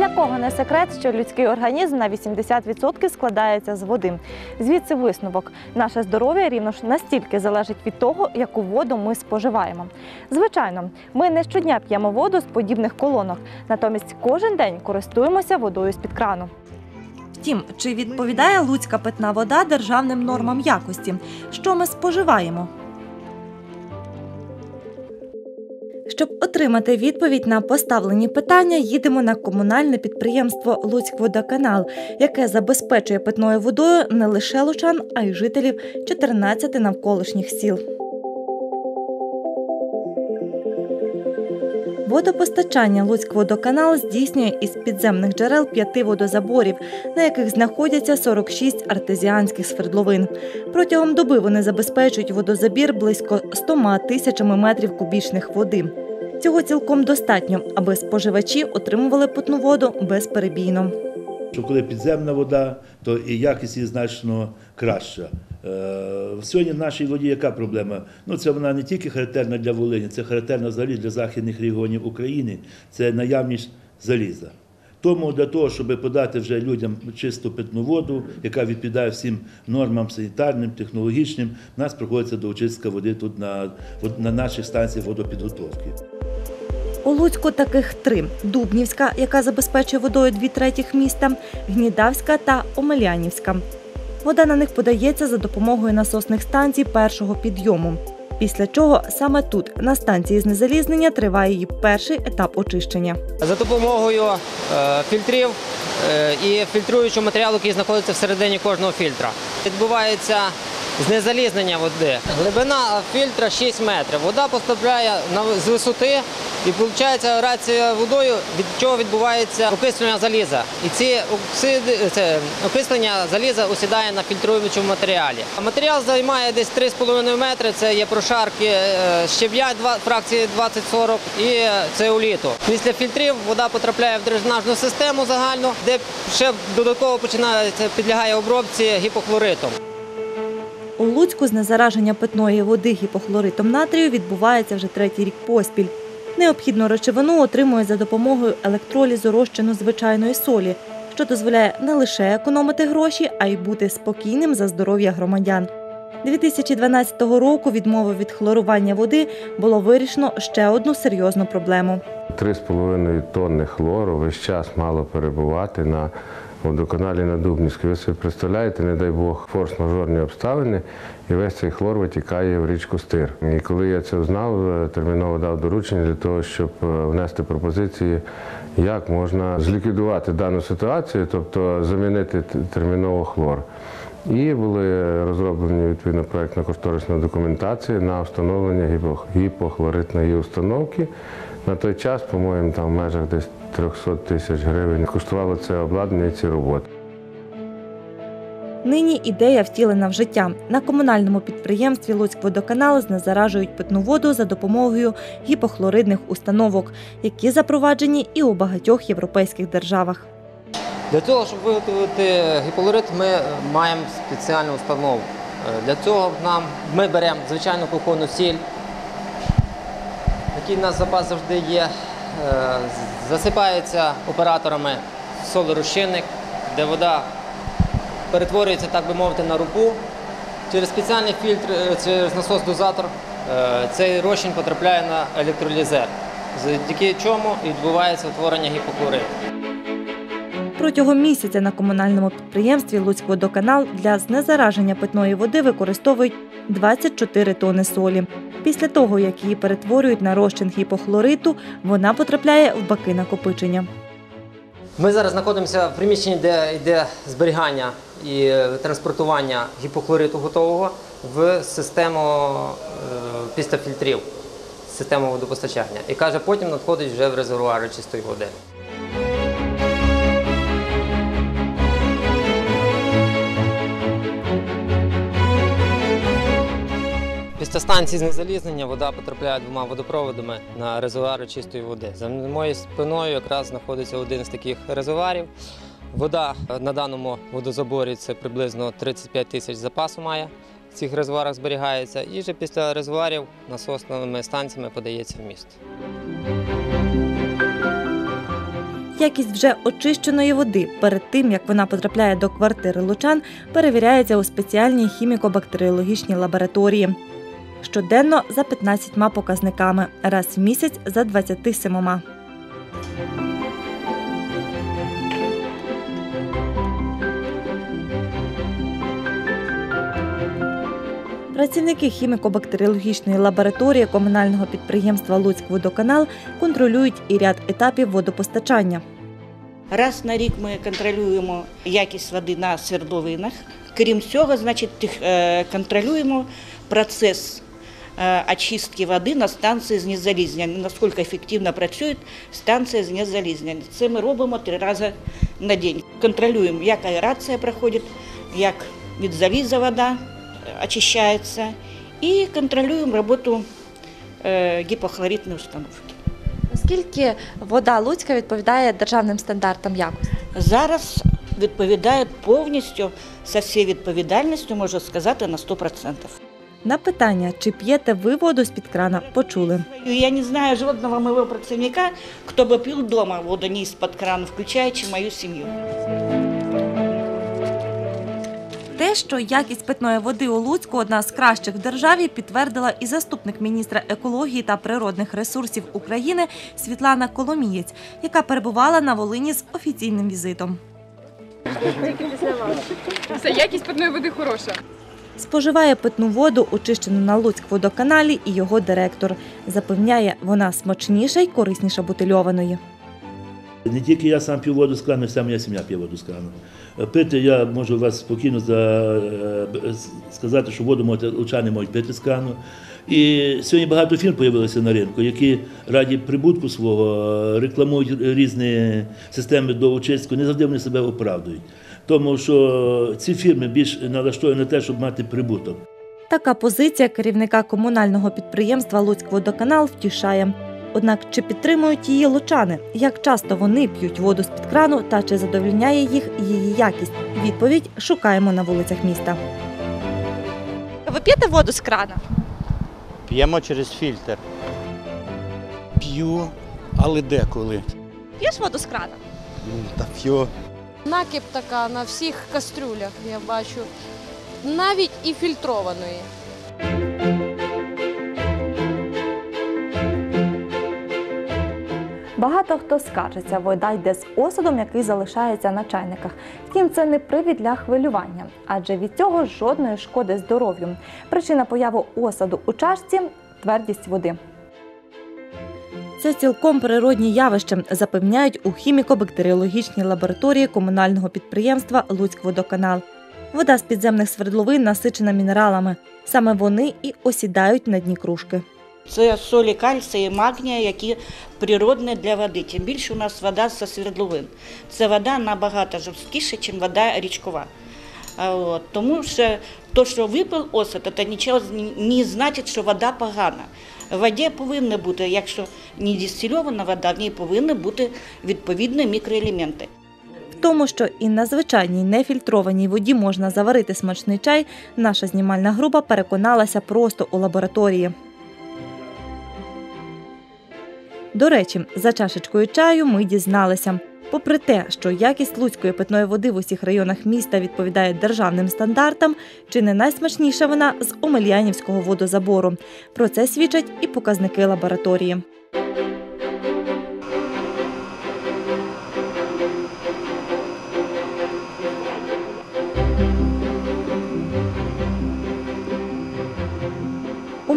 Для кого не секрет, що людський організм на 80% складається з води. Звідси висновок. Наше здоров'я рівно ж настільки залежить від того, яку воду ми споживаємо. Звичайно, ми не щодня п'ємо воду з подібних колонок, натомість кожен день користуємося водою з-під крану. Втім, чи відповідає луцька питна вода державним нормам якості? Що ми споживаємо? Щоб отримати відповідь на поставлені питання, їдемо на комунальне підприємство Луцькводоканал, яке забезпечує питною водою не лише лучан, а й жителів 14 навколишніх сіл. Водопостачання Луцькводоканал здійснює із підземних джерел п'яти водозаборів, на яких знаходяться 46 артезіанських свердловин. Протягом доби вони забезпечують водозабір близько 100 тисячами метрів кубічних води. Цього цілком достатньо, аби споживачі отримували питну воду безперебійно. Що коли підземна вода, то і якість її значно краща. Е, Сьогодні в нашій воді яка проблема? Ну, це вона не тільки характерна для Волині, це характерна взагалі для західних регіонів України. Це наявність заліза. Тому для того, щоб подати вже людям чисту питну воду, яка відповідає всім нормам санітарним, технологічним, нас проходиться доочистка води тут на, на наших станціях водопідготовки. У Луцьку таких три: Дубнівська, яка забезпечує водою дві третіх міста, Гнідавська та Омелянівська. Вода на них подається за допомогою насосних станцій першого підйому. Після чого саме тут, на станції знезалізнення, триває її перший етап очищення. За допомогою е, фільтрів е, і фільтруючого матеріалу, який знаходиться всередині кожного фільтра. Відбувається знезалізнення води. Глибина фільтра 6 метрів. Вода поступляє з висоти і виходить аерація водою, від чого відбувається окислення заліза. І ці оксиди, це, окислення заліза осідає на фільтруючому матеріалі. Матеріал займає десь 3,5 метри. Це є прошарки е, щебня два- фракції 20-40 і цеоліту. Після фільтрів вода потрапляє в дренажну систему загальну, де ще додатково починається підлягає обробці гіпохлоритом. У Луцьку знезараження питної води гіпохлоритом натрію відбувається вже третій рік поспіль. Необхідну речовину отримує за допомогою електролізу розчину звичайної солі, що дозволяє не лише економити гроші, а й бути спокійним за здоров'я громадян. 2012 року відмови від хлорування води було вирішено ще одну серйозну проблему. 3,5 тонни хлору весь час мало перебувати на водоканалі на Дубнівській. Ви собі представляєте, не дай Бог, форс-мажорні обставини, і весь цей хлор витікає в річку Стир. І коли я це знав, е, терміново дав доручення для того, щоб е, внести пропозиції, як можна зліквідувати дану ситуацію, тобто замінити терміново хлор. І були розроблені відповідно проєктно-кошторисна документація на встановлення гіпохлоритної установки. На той час, по-моєму, там в межах десь 300 тисяч гривень коштувало це обладнання і ці роботи. Нині ідея втілена в життя. На комунальному підприємстві Луцькводоканал знезаражують питну воду за допомогою гіпохлоридних установок, які запроваджені і у багатьох європейських державах. Для того, щоб виготовити гіполорит, ми маємо спеціальну установу. Е, Для цього нам ми беремо звичайну кухонну сіль, який у нас запас завжди є. Е, Засипається операторами солорозчинник, де вода перетворюється, так би мовити, на рупу. Через спеціальний фільтр, е, через насос-дозатор е, цей розчин потрапляє на електролізер, завдяки чому відбувається утворення гіпохлориту. Протягом місяця на комунальному підприємстві Луцькводоканал для знезараження питної води використовують 24 тони солі. Після того, як її перетворюють на розчин гіпохлориту, вона потрапляє в баки накопичення. Ми зараз знаходимося в приміщенні, де йде зберігання і е, транспортування гіпохлориту готового в систему е, пістофільтрів. систему водопостачання. І каже, потім надходить вже в резервуари чистої води. Після станції знезалізнення вода потрапляє двома водопроводами на резервуари чистої води. За моєю спиною якраз знаходиться один з таких резервуарів. Вода на даному водозаборі це приблизно 35 тисяч запасу має. В цих резервуарах зберігається. І вже після резервуарів насосними станціями подається в місто. Якість вже очищеної води перед тим, як вона потрапляє до квартири лучан, перевіряється у спеціальній хіміко-бактеріологічній лабораторії. Щоденно за 15 показниками, раз в місяць за 27. Працівники хіміко-бактеріологічної лабораторії комунального підприємства Луцькводоканал контролюють і ряд етапів водопостачання. Раз на рік ми контролюємо якість води на свердловинах. Крім цього, значить, е, контролюємо процес очистки води на станції знезалізнення, наскільки ефективно працює станція знезалізнення. Це ми робимо три рази на день. Контролюємо, як аерація проходить, як від заліза вода е, очищається, і контролюємо роботу е, гіпохлоритної установки. Наскільки вода Луцька відповідає державним стандартам якості? зараз відповідає повністю за всією відповідальністю, можу сказати, на 100%. На питання, чи п'єте ви воду з-під крана, почули. Я не знаю жодного моего працівника, хто би пив вдома воду не з-під крану, включаючи мою сім'ю. Те, що якість питної води у Луцьку одна з кращих в державі, підтвердила і заступник міністра екології та природних ресурсів України Світлана Коломієць, яка перебувала на Волині з офіційним візитом. Все, якість питної води хороша. Споживає питну воду, очищену на Луцькводоканалі, і його директор. Запевняє, вона смачніша й корисніша бутильованої. Не тільки я сам п'ю воду з крану, вся моя сім'я п'є воду з крану. Пити я можу вас спокійно за, е, сказати, що воду можете, лучани можуть пити з крану. І сьогодні багато фірм з'явилося на ринку, які раді прибутку свого е, рекламують різні системи до очистку, не завжди вони себе оправдують. Тому що ці фірми більш налаштовані на те, щоб мати прибуток. Така позиція керівника комунального підприємства Луцькводоканал втішає. Однак чи підтримують її лучани? Як часто вони п'ють воду з-під крану та чи задовольняє їх її якість? Відповідь шукаємо на вулицях міста. Ви п'єте воду з крана? П'ємо через фільтр. П'ю, але деколи. П'єш воду з крана? Та п'ю. Накип така на всіх кастрюлях, я бачу. Навіть і фільтрованої. Багато хто скаржиться, вода йде з осадом, який залишається на чайниках. Втім, це не привід для хвилювання, адже від цього жодної шкоди здоров'ю. Причина появи осаду у чашці твердість води. Це цілком природні явище, запевняють у хіміко-бактеріологічній лабораторії комунального підприємства Луцькводоканал. Вода з підземних свердловин насичена мінералами. Саме вони і осідають на дні кружки. Це солі кальція і магнія, які природні для води. Тим більше у нас вода зі свердловин. Це вода набагато жорсткіша, ніж вода річкова. От. Тому що то, що випив осад, це нічого не значить, що вода погана. В воді повинна бути, якщо не дистильована вода, в ній повинні бути відповідні мікроелементи. В тому, що і на звичайній нефільтрованій воді можна заварити смачний чай, наша знімальна група переконалася просто у лабораторії. До речі, за чашечкою чаю ми дізналися. Попри те, що якість луцької питної води в усіх районах міста відповідає державним стандартам, чи не найсмачніша вона з Омельянівського водозабору. Про це свідчать і показники лабораторії.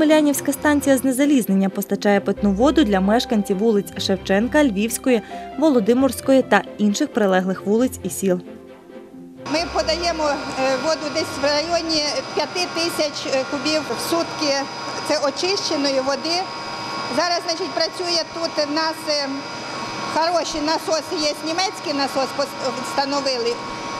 Омелянівська станція знезалізнення постачає питну воду для мешканців вулиць Шевченка, Львівської, Володимирської та інших прилеглих вулиць і сіл. Ми подаємо е, воду десь в районі 5 тисяч е, кубів в сутки. Це очищеної води Зараз, значить, працює тут в нас е, хороші насоси, є німецький насос встановили.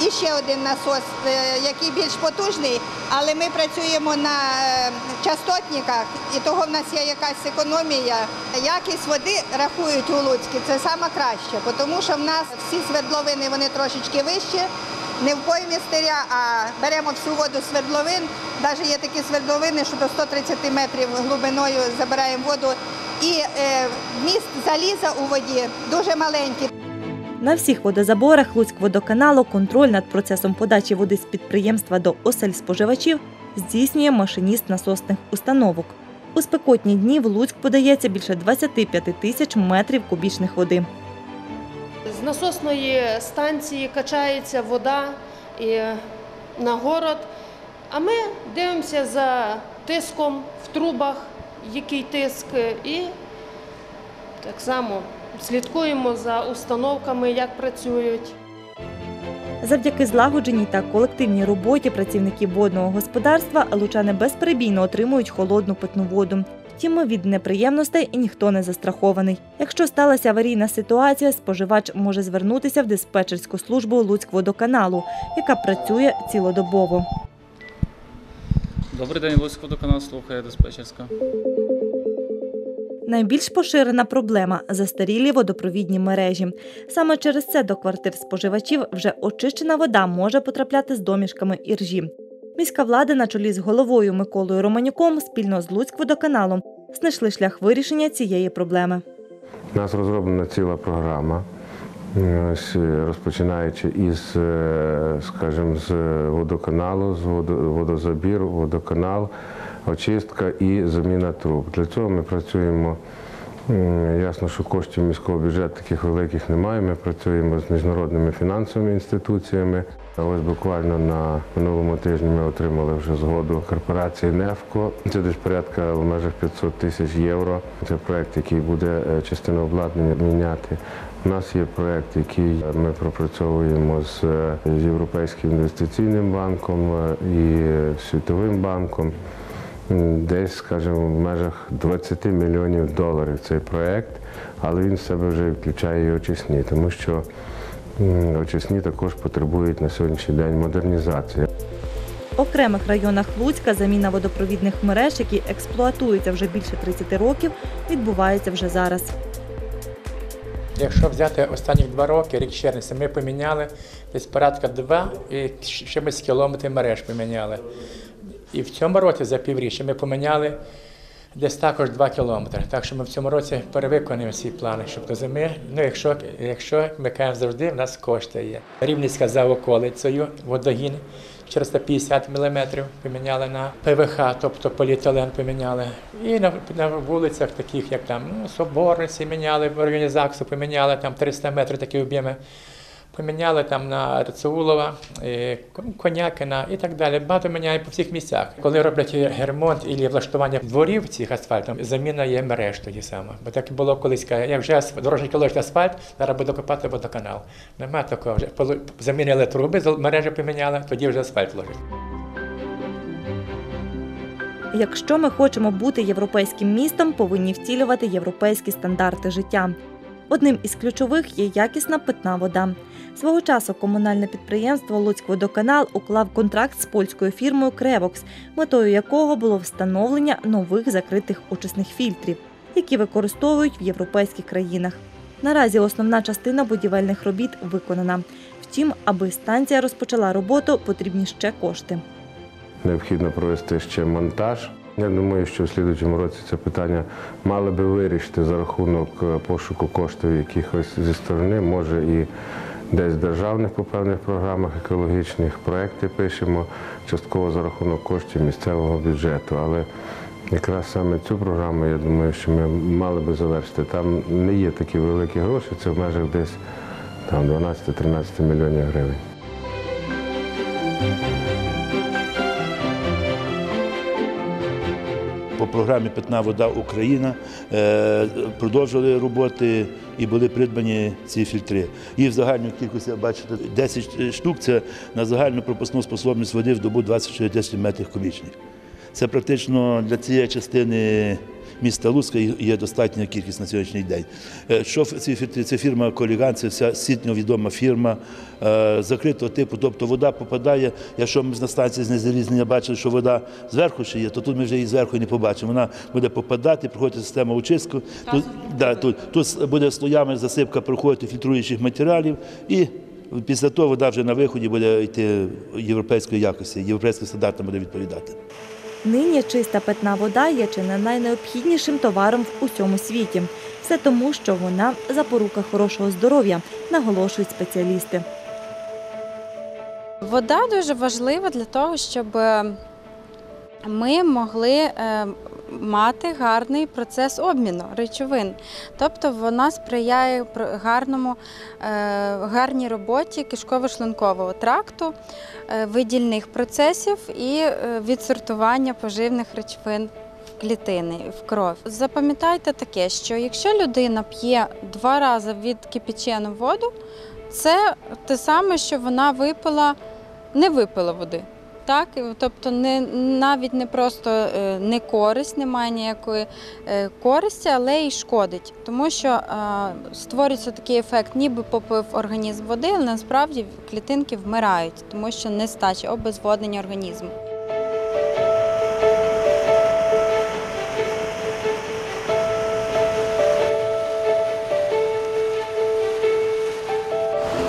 І ще один насос, е, який більш потужний, але ми працюємо на е, частотниках, і того в нас є якась економія. Якість води рахують у Луцькі, це саме краще, тому що в нас всі свердловини вони трошечки вищі, не в поймі стиря, а беремо всю воду свердловин. Навіть є такі свердловини, що до 130 метрів глибиною забираємо воду. І е, вміст заліза у воді дуже маленький. На всіх водозаборах Луцькводоканалу контроль над процесом подачі води з підприємства до осель споживачів здійснює машиніст насосних установок. У спекотні дні в Луцьк подається більше 25 тисяч метрів кубічних води. З насосної станції качається вода на город, а ми дивимося за тиском в трубах, який тиск, і так само слідкуємо за установками, як працюють. Завдяки злагодженій та колективній роботі працівників водного господарства лучани безперебійно отримують холодну питну воду. Втім, від неприємностей ніхто не застрахований. Якщо сталася аварійна ситуація, споживач може звернутися в диспетчерську службу Луцькводоканалу, яка працює цілодобово. Добрий день, Луцьк водоканал слухає диспетчерська. Найбільш поширена проблема застарілі водопровідні мережі. Саме через це до квартир споживачів вже очищена вода може потрапляти з домішками іржі. Міська влада на чолі з головою Миколою Романюком спільно з Луцькводоканалом знайшли шлях вирішення цієї проблеми. У нас розроблена ціла програма, е, розпочинаючи із, е, скажімо, з водоканалу, з водо- водозабір, водоканал, очистка і заміна труб. Для цього ми працюємо. Ясно, що коштів міського бюджету таких великих немає. Ми працюємо з міжнародними фінансовими інституціями. Ось буквально на минулому тижні ми отримали вже згоду корпорації «Нефко». Це десь порядка в межах 500 тисяч євро. Це проект, який буде е, частину обладнання міняти. У нас є проект, який ми пропрацьовуємо з е, Європейським інвестиційним банком е, і Світовим банком. Десь, скажімо, в межах 20 мільйонів доларів цей проект, але він в себе вже включає і очисні, тому що очисні також потребують на сьогоднішній день модернізації. В окремих районах Луцька заміна водопровідних мереж, які експлуатуються вже більше 30 років, відбувається вже зараз. Якщо взяти останні два роки, рік червня, ми поміняли десь порядка два і чимось кілометрів мереж поміняли. І в цьому році за півріччя ми поміняли десь також 2 кілометри. Так що ми в цьому році перевиконуємо всі плани, щоб до зими. Ну, якщо, якщо ми кажемо завжди, в нас кошти є. Рівненська за околицею, водогін 450 мм поміняли на ПВХ, тобто поліетилен поміняли. І на, на вулицях, таких як там ну, Соборниці міняли, в районі поміняли, там 300 метрів такі об'єми. Поміняли там на Рацеулова, е, Конякина і так далі. Багато міняє по всіх місцях. Коли роблять ремонт і влаштування дворів цих асфальтом, заміна є мереж тоді саме. Бо так було колись, як вже дорожники ложать асфальт, зараз буде копати водоканал. Нема такого вже. Замінили труби, мережі поміняли, тоді вже асфальт ложать. Якщо ми хочемо бути європейським містом, повинні втілювати європейські стандарти життя. Одним із ключових є якісна питна вода. Свого часу комунальне підприємство Луцькводоканал уклав контракт з польською фірмою Кревокс, метою якого було встановлення нових закритих очисних фільтрів, які використовують в європейських країнах. Наразі основна частина будівельних робіт виконана. Втім, аби станція розпочала роботу, потрібні ще кошти. Необхідно провести ще монтаж. Я думаю, що в слідучому році це питання мали би вирішити за рахунок е, пошуку коштів якихось зі сторони, може і десь державних по певних програмах екологічних проекти пишемо, частково за рахунок коштів місцевого бюджету. Але якраз саме цю програму, я думаю, що ми мали би завершити. Там не є такі великі гроші, це в межах десь 12-13 мільйонів гривень. По програмі Питна вода Україна е, продовжили роботи і були придбані ці фільтри. Їх в загальну кількості, бачите, 10 штук це на загальну пропускну способність води в добу 24 метрів кубічних. Це практично для цієї частини міста Луцька є достатня кількість на сьогоднішній день. Е, Що? Це фірма Коліган, це вся світньо відома фірма е, закритого типу. Тобто вода попадає. Якщо ми на станції з незалізнення бачили, що вода зверху ще є, то тут ми вже її зверху не побачимо. Вона буде попадати, проходить система очистку. Тут, да, тут, тут буде слоями засипка проходити фільтруючих матеріалів і. Після того вода вже на виході буде йти європейської якості, європейським стандартам буде відповідати. Нині чиста питна вода є чи не найнеобхіднішим товаром в усьому світі. Все тому, що вона запорука хорошого здоров'я, наголошують спеціалісти. Вода дуже важлива для того, щоб е, ми могли е, мати гарний процес обміну речовин. Тобто вона сприяє пр- гарному, е, гарній роботі кишково-шлункового тракту, е, видільних процесів і е, відсортування поживних речовин в клітини, в кров. Запам'ятайте таке, що якщо людина п'є два рази від кипячену воду, це те саме, що вона випила, не випила води. Так, тобто не навіть не просто е, не користь, немає ніякої е, користі, але й шкодить, тому що створюється такий ефект, ніби попив організм води, але насправді клітинки вмирають, тому що нестача обезводнення організму.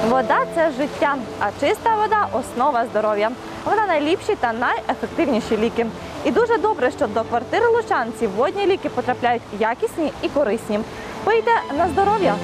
Вода це життя, а чиста вода основа здоров'я. Вона найліпші та найефективніші ліки. І дуже добре, що до квартири лучанців водні ліки потрапляють якісні і корисні. Пийте на здоров'я!